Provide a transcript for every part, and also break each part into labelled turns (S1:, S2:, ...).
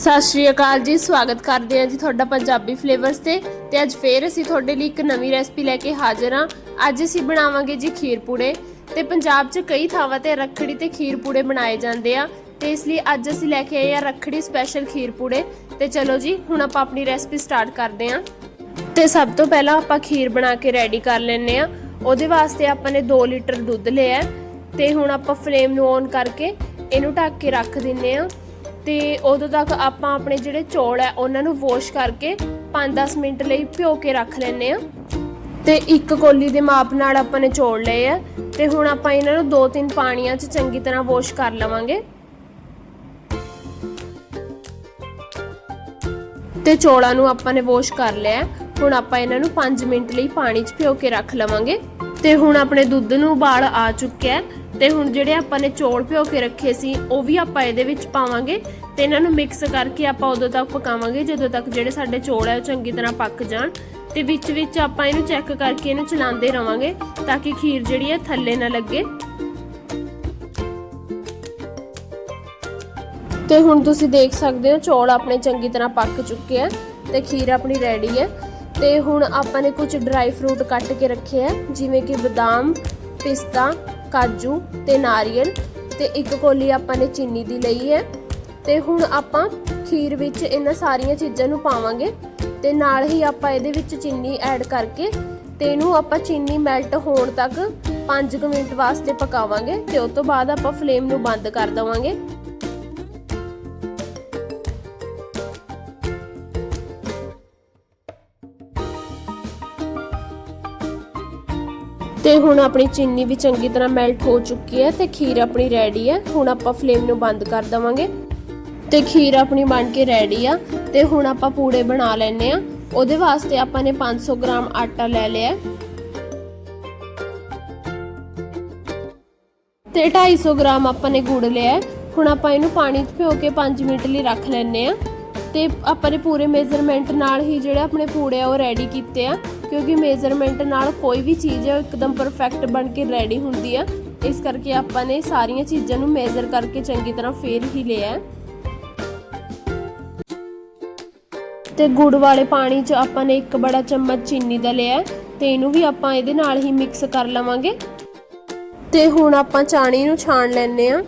S1: ਸਤਿ ਸ਼੍ਰੀ ਅਕਾਲ ਜੀ, ਸਵਾਗਤ ਕਰਦੇ ਹਾਂ ਜੀ ਤੁਹਾਡਾ ਪੰਜਾਬੀ ਫਲੇਵਰਸ ਤੇ। ਤੇ ਅੱਜ ਫੇਰ ਅਸੀਂ ਤੁਹਾਡੇ ਲਈ ਇੱਕ ਨਵੀਂ ਰੈਸਪੀ ਲੈ ਕੇ ਹਾਜ਼ਰ ਹਾਂ। ਅੱਜ ਅਸੀਂ ਬਣਾਵਾਂਗੇ ਜੀ ਖੀਰ ਪੂੜੇ। ਤੇ ਪੰਜਾਬ 'ਚ ਕਈ ਥਾਵਾਂ ਤੇ ਰੱਖੜੀ ਤੇ ਖੀਰ ਪੂੜੇ ਬਣਾਏ ਜਾਂਦੇ ਆ। ਤੇ ਇਸ ਲਈ ਅੱਜ ਅਸੀਂ ਲੈ ਕੇ ਆਏ ਆ ਰੱਖੜੀ ਸਪੈਸ਼ਲ ਖੀਰ ਪੂੜੇ। ਤੇ ਚਲੋ ਜੀ, ਹੁਣ ਆਪਾਂ ਆਪਣੀ ਰੈਸਪੀ ਸਟਾਰਟ ਕਰਦੇ ਹਾਂ। ਤੇ ਸਭ ਤੋਂ ਪਹਿਲਾਂ ਆਪਾਂ ਖੀਰ ਬਣਾ ਕੇ ਰੈਡੀ ਕਰ ਲੈਣੇ ਆ ਉਹਦੇ ਵਾਸਤੇ ਆਪਾਂ ਨੇ 2 ਲੀਟਰ ਦੁੱਧ ਲਿਆ ਹੈ। ਤੇ ਹੁਣ ਆਪਾਂ ਫਲੇਮ ਨੂੰ ਔਨ ਕਰਕੇ ਇਹਨੂੰ ਢੱਕ ਕੇ ਰੱਖ ਦਿੰਨੇ ਆ ਤੇ ਉਦੋਂ ਤੱਕ ਆਪਾਂ ਆਪਣੇ ਜਿਹੜੇ ਚੌਲ ਹੈ, ਉਹਨਾਂ ਨੂੰ ਵਾਸ਼ ਕਰਕੇ 5-10 ਮਿੰਟ ਲਈ ਭਿਓ ਕੇ ਰੱਖ ਲੈਣੇ ਆ ਤੇ ਇੱਕ ਕੋਲੀ ਦੇ ਮਾਪ ਨਾਲ ਆਪਾਂ ਨੇ ਚੌਲ ਲਏ ਆ। ਤੇ ਹੁਣ ਆਪਾਂ ਇਹਨਾਂ ਨੂੰ 2-3 ਪਾਣੀਆਂ 'ਚ ਚੰਗੀ ਤਰ੍ਹਾਂ ਵਾਸ਼ ਕਰ ਲਵਾਂਗੇ। ਤੇ ਚੌਲਾਂ ਨੂੰ ਆਪਾਂ ਨੇ ਵਾਸ਼ ਕਰ ਲਿਆ ਹੁਣ ਆਪਾਂ ਇਹਨਾਂ ਨੂੰ 5 ਮਿੰਟ ਲਈ ਪਾਣੀ 'ਚ ਭਿਓ ਕੇ ਰੱਖ ਲਵਾਂਗੇ। ਤੇ ਹੁਣ ਆਪਣੇ ਦੁੱਧ ਨੂੰ ਉਬਾਲ ਆ ਚੁੱਕਿਆ ਹੈ। ਤੇ ਹੁਣ ਜਿਹੜੇ ਆਪਾਂ ਨੇ ਚੌਲ ਭਿਓ ਕੇ ਰੱਖੇ ਸੀ, ਉਹ ਵੀ ਆਪਾਂ ਇਹਦੇ ਵਿੱਚ ਪਾਵਾਂਗੇ ਤੇ ਇਹਨਾਂ ਨੂੰ ਮਿਕਸ ਕਰਕੇ ਆਪਾਂ ਉਦੋਂ ਤੱਕ ਪਕਾਵਾਂਗੇ, ਜਦੋਂ ਤੱਕ ਜਿਹੜੇ ਸਾਡੇ ਚੌਲ ਹੈ ਉਹ ਚੰਗੀ ਤਰ੍ਹਾਂ ਪੱਕ ਜਾਣ ਤੇ ਵਿੱਚ ਵਿੱਚ ਆਪਾਂ ਇਹਨੂੰ ਚੈੱਕ ਕਰਕੇ ਇਹਨੂੰ ਚਲਾਉਂਦੇ ਰਵਾਂਗੇ ਤਾਂ ਕਿ ਖੀਰ ਜਿਹੜੀ ਹੈ ਥੱਲੇ ਨਾ ਲੱਗੇ। ਤੇ ਹੁਣ ਤੁਸੀਂ ਦੇਖ ਸਕਦੇ ਹੋ ਚੌਲ ਆਪਣੇ ਚੰਗੀ ਤਰ੍ਹਾਂ ਪੱਕ ਚੁੱਕੇ ਆ ਤੇ ਖੀਰ ਆਪਣੀ ਰੈਡੀ ਹੈ ਤੇ ਹੁਣ ਆਪਾਂ ਨੇ ਕੁਝ ਡਰਾਈ ਫਰੂਟ ਕੱਟ ਕੇ ਰੱਖੇ ਆ, ਜਿਵੇਂ ਕਿ ਬਦਾਮ, ਪਿਸਤਾ ਕਾਜੂ ਤੇ ਨਾਰੀਅਲ ਤੇ ਇੱਕ ਕੋਲੀ ਆਪਾਂ ਨੇ ਚੀਨੀ ਦੀ ਲਈ ਹੈ। ਤੇ ਹੁਣ ਆਪਾਂ ਖੀਰ ਵਿੱਚ ਇਹਨਾਂ ਸਾਰੀਆਂ ਚੀਜ਼ਾਂ ਨੂੰ ਪਾਵਾਂਗੇ। ਤੇ ਨਾਲ ਹੀ ਆਪਾਂ ਇਹਦੇ ਵਿੱਚ ਚੀਨੀ ਐਡ ਕਰਕੇ ਤੇ ਇਹਨੂੰ ਆਪਾਂ ਚੀਨੀ ਮੈਲਟ ਹੋਣ ਤੱਕ 5 ਮਿੰਟ ਵਾਸਤੇ ਪਕਾਵਾਂਗੇ ਤੇ ਉਸ ਤੋਂ ਬਾਅਦ ਆਪਾਂ ਫਲੇਮ ਨੂੰ ਬੰਦ ਕਰ ਦਵਾਂਗੇ। ਤੇ ਹੁਣ ਆਪਣੀ ਚੀਨੀ ਵੀ ਚੰਗੀ ਤਰ੍ਹਾਂ ਮੈਲਟ ਹੋ ਚੁੱਕੀ ਹੈ ਤੇ ਖੀਰ ਆਪਣੀ ਰੈਡੀ ਹੈ। ਹੁਣ ਆਪਾਂ ਫਲੇਮ ਨੂੰ ਬੰਦ ਕਰ ਦਵਾਂਗੇ। ਤੇ ਖੀਰ ਆਪਣੀ ਬਣ ਕੇ ਰੈਡੀ ਆ। ਤੇ ਹੁਣ ਆਪਾਂ ਪੂੜੇ ਬਣਾ ਲੈਣੇ ਆ ਉਹਦੇ ਵਾਸਤੇ ਆਪਾਂ ਨੇ 500 ਗ੍ਰਾਮ ਆਟਾ ਲੈ ਲਿਆ। ਤੇ 250 ਗ੍ਰਾਮ ਆਪਾਂ ਨੇ ਗੁੜ ਲਿਆ ਹੁਣ ਆਪਾਂ ਇਹਨੂੰ ਪਾਣੀ 'ਚ ਭਿਓ ਕੇ 5 ਮਿੰਟ ਲਈ ਰੱਖ ਲੈਣੇ ਆ ਤੇ ਆਪਾਂ ਨੇ ਪੂਰੇ ਮੇਜ਼ਰਮੈਂਟ ਨਾਲ ਹੀ ਜਿਹੜੇ ਆਪਣੇ ਪੂੜੇ ਆ ਉਹ ਰੈਡੀ ਕੀਤੇ ਆ। ਕਿਉਂਕਿ ਮੇਜ਼ਰਮੈਂਟ ਨਾਲ ਕੋਈ ਵੀ ਚੀਜ਼ ਹੈ ਇੱਕਦਮ ਪਰਫੈਕਟ ਬਣ ਕੇ ਰੈਡੀ ਹੁੰਦੀ ਆ। ਇਸ ਕਰਕੇ ਆਪਾਂ ਨੇ ਸਾਰੀਆਂ ਚੀਜ਼ਾਂ ਨੂੰ ਮੇਜ਼ਰ ਕਰਕੇ ਚੰਗੀ ਤਰ੍ਹਾਂ ਫੇਰ ਹੀ ਲਿਆ ਤੇ ਗੁੜ ਵਾਲੇ ਪਾਣੀ 'ਚ ਆਪਾਂ ਨੇ ਇੱਕ ਬੜਾ ਚਮਚ ਚੀਨੀ ਦਾ ਲਿਆ ਤੇ ਇਹਨੂੰ ਵੀ ਆਪਾਂ ਇਹਦੇ ਨਾਲ ਹੀ ਮਿਕਸ ਕਰ ਲਵਾਂਗੇ। ਤੇ ਹੁਣ ਆਪਾਂ ਚਾਣੀ ਨੂੰ ਛਾਣ ਲੈਣੇ ਆ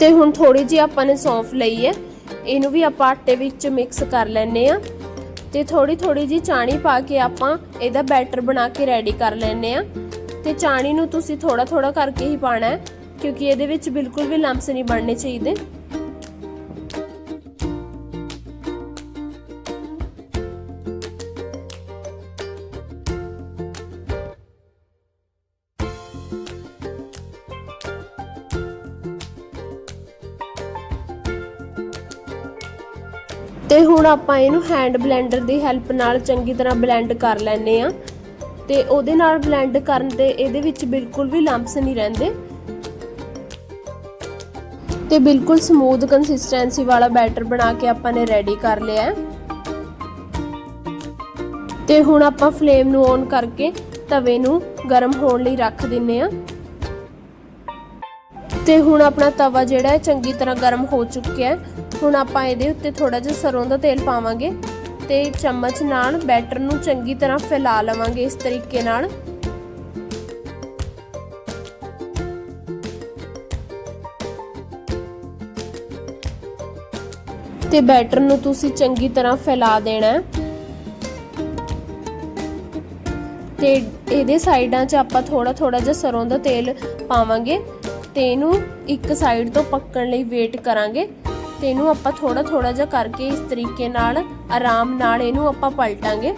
S1: ਤੇ ਹੁਣ ਥੋੜੀ ਜਿਹੀ ਆਪਾਂ ਨੇ ਸੌਂਫ ਲਈ ਹੈ। ਇਹਨੂੰ ਵੀ ਆਪਾਂ ਆਟੇ ਵਿੱਚ ਮਿਕਸ ਕਰ ਲੈਣੇ ਆ ਤੇ ਥੋੜੀ ਥੋੜੀ ਜਿਹੀ ਚਾਣੀ ਪਾ ਕੇ ਆਪਾਂ ਇਹਦਾ ਬੈਟਰ ਬਣਾ ਕੇ ਰੈਡੀ ਕਰ ਲੈਣੇ ਆ ਤੇ ਚਾਣੀ ਨੂੰ ਤੁਸੀਂ ਥੋੜਾ ਥੋੜਾ ਕਰਕੇ ਹੀ ਪਾਣਾ ਹੈ, ਕਿਉਂਕਿ ਇਹਦੇ ਵਿੱਚ ਬਿਲਕੁਲ ਵੀ ਲੰਪਸ ਨਹੀਂ ਬਣਨੇ ਚਾਹੀਦੇ। ਤੇ ਹੁਣ ਆਪਾਂ ਇਹਨੂੰ ਹੈਂਡ ਬਲੈਂਡਰ ਦੀ ਹੈਲਪ ਨਾਲ ਚੰਗੀ ਤਰ੍ਹਾਂ ਬਲੈਂਡ ਕਰ ਲੈਨੇ ਆ ਤੇ ਉਹਦੇ ਨਾਲ ਬਲੈਂਡ ਕਰਨ ਤੇ ਇਹਦੇ ਵਿੱਚ ਬਿਲਕੁਲ ਵੀ ਲੰਪਸ ਨਹੀਂ ਰਹਿੰਦੇ। ਤੇ ਬਿਲਕੁਲ ਸਮੂਥ ਕੰਸਿਸਟੈਂਸੀ ਵਾਲਾ ਬੈਟਰ ਬਣਾ ਕੇ ਆਪਾਂ ਨੇ ਰੈਡੀ ਕਰ ਲਿਆ ਹੈ। ਤੇ ਹੁਣ ਆਪਾਂ ਫਲੇਮ ਨੂੰ ਔਨ ਕਰਕੇ ਤਵੇ ਨੂੰ ਗਰਮ ਹੋਣ ਲਈ ਰੱਖ ਦਿੰਨੇ ਆ ਤੇ ਹੁਣ ਆਪਣਾ ਤਵਾ ਜਿਹੜਾ ਹੈ ਚੰਗੀ ਤਰ੍ਹਾਂ ਗਰਮ ਹੋ ਚੁੱਕਿਆ ਹੈ। ਹੁਣ ਆਪਾਂ ਇਹਦੇ ਉੱਤੇ ਥੋੜਾ ਜਿਹਾ ਸਰੋਂ ਦਾ ਤੇਲ ਪਾਵਾਂਗੇ ਤੇ ਚਮਚ ਨਾਲ ਬੈਟਰ ਨੂੰ ਚੰਗੀ ਤਰ੍ਹਾਂ ਫੈਲਾ ਲਵਾਂਗੇ ਇਸ ਤਰੀਕੇ ਨਾਲ। ਤੇ ਬੈਟਰ ਨੂੰ ਤੁਸੀਂ ਚੰਗੀ ਤਰ੍ਹਾਂ ਫੈਲਾ ਦੇਣਾ ਹੈ। ਤੇ ਇਹਦੇ ਸਾਈਡਾਂ 'ਚ ਆਪਾਂ ਥੋੜਾ ਥੋੜਾ ਜਿਹਾ ਸਰੋਂ ਦਾ ਤੇਲ ਪਾਵਾਂਗੇ ਤੇ ਇਹਨੂੰ ਇੱਕ ਸਾਈਡ ਤੋਂ ਪੱਕਣ ਲਈ ਵੇਟ ਕਰਾਂਗੇ। ਤੇ ਇਹਨੂੰ ਆਪਾਂ ਥੋੜਾ ਥੋੜਾ ਜਿਹਾ ਕਰਕੇ ਇਸ ਤਰੀਕੇ ਨਾਲ ਆਰਾਮ ਨਾਲ ਇਹਨੂੰ ਆਪਾਂ ਪਲਟਾਂਗੇ।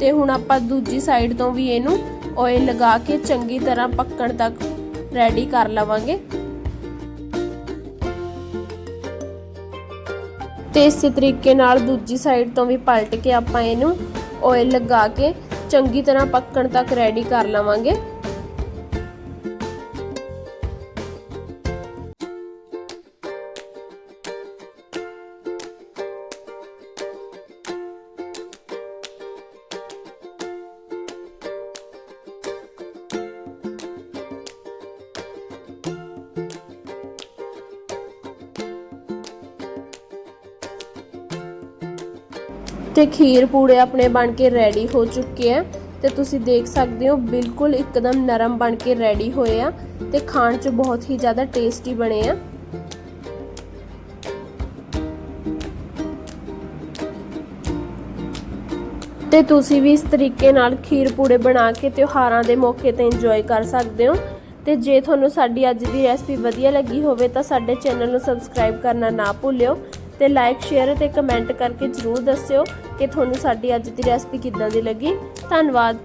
S1: ਤੇ ਹੁਣ ਆਪਾਂ ਦੂਜੀ ਸਾਈਡ ਤੋਂ ਵੀ ਇਹਨੂੰ ਆਇਲ ਲਗਾ ਕੇ ਚੰਗੀ ਤਰ੍ਹਾਂ ਪੱਕਣ ਤੱਕ ਰੈਡੀ ਕਰ ਲਵਾਂਗੇ। ਤੇ ਇਸੇ ਤਰੀਕੇ ਨਾਲ ਦੂਜੀ ਸਾਈਡ ਤੋਂ ਵੀ ਪਲਟ ਕੇ ਆਪਾਂ ਇਹਨੂੰ ਓਇਲ ਲਗਾ ਕੇ ਚੰਗੀ ਤਰ੍ਹਾਂ ਪੱਕਣ ਤੱਕ ਰੈਡੀ ਕਰ ਲਵਾਂਗੇ। ਤੇ ਖੀਰ ਪੂੜੇ ਆਪਣੇ ਬਣ ਕੇ ਰੈਡੀ ਹੋ ਚੁੱਕੇ ਆ। ਤੇ ਤੁਸੀਂ ਦੇਖ ਸਕਦੇ ਹੋ, ਬਿਲਕੁਲ ਇੱਕਦਮ ਨਰਮ ਬਣ ਕੇ ਰੈਡੀ ਹੋਏ ਆ ਤੇ ਖਾਣ 'ਚ ਬਹੁਤ ਹੀ ਜ਼ਿਆਦਾ ਟੇਸਟੀ ਬਣੇ ਆ। ਤੇ ਤੁਸੀਂ ਵੀ ਇਸ ਤਰੀਕੇ ਨਾਲ ਖੀਰ ਪੂੜੇ ਬਣਾ ਕੇ ਤਿਉਹਾਰਾਂ ਦੇ ਮੌਕੇ ਤੇ ਇੰਜੋਏ ਕਰ ਸਕਦੇ ਹੋ। ਤੇ ਜੇ ਤੁਹਾਨੂੰ ਸਾਡੀ ਅੱਜ ਦੀ ਰੈਸਪੀ ਵਧੀਆ ਲੱਗੀ ਹੋਵੇ ਤਾਂ ਸਾਡੇ ਚੈਨਲ ਨੂੰ ਸਬਸਕ੍ਰਾਈਬ ਕਰਨਾ ਨਾ ਭੁੱਲਿਓ ਤੇ ਲਾਈਕ ਸ਼ੇਅਰ ਤੇ ਕਮੈਂਟ ਕਰਕੇ ਜਰੂਰ ਦੱਸਿਓ। ਕਿ ਤੁਹਾਨੂੰ ਸਾਡੀ ਅੱਜ ਦੀ ਰੈਸਪੀ ਕਿੱਦਾਂ ਦੀ ਲੱਗੀ। ਧੰਨਵਾਦ।